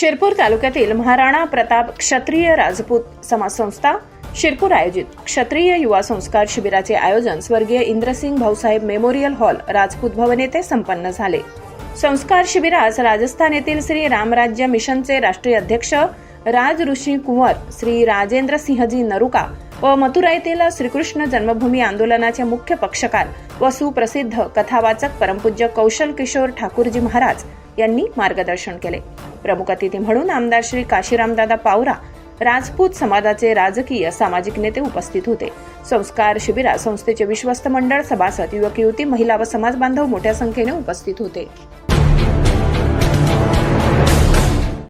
शिरपूर तालुक्यातील महाराणा प्रताप क्षत्रिय राजपूत समाज संस्था शिरपूर आयोजित क्षत्रिय युवा संस्कार शिबिराचे आयोजन स्वर्गीय इंद्रसिंग भाऊसाहेब मेमोरियल हॉल राजपूत भवन येथे संपन्न झाले. संस्कार शिबिरास राजस्थान येथील श्री रामराज्य मिशनचे राष्ट्रीय अध्यक्ष राज ऋषी कुंवर श्री राजेंद्र सिंहजी नरुका व मथुरा येथील श्रीकृष्ण जन्मभूमी आंदोलनाचे मुख्य पक्षकार व सुप्रसिद्ध कथावाचक परमपूज्य कौशल किशोर ठाकूरजी महाराज यांनी मार्गदर्शन केले. प्रमुख अतिथी म्हणून आमदार श्री काशीरामदादा पावरा राजपूत समाजाचे राजकीय सामाजिक नेते उपस्थित होते. संस्कार शिबिरात संस्थेचे विश्वस्त मंडळ सभासद युवक युवती महिला व समाज बांधव मोठ्या संख्येने उपस्थित होते.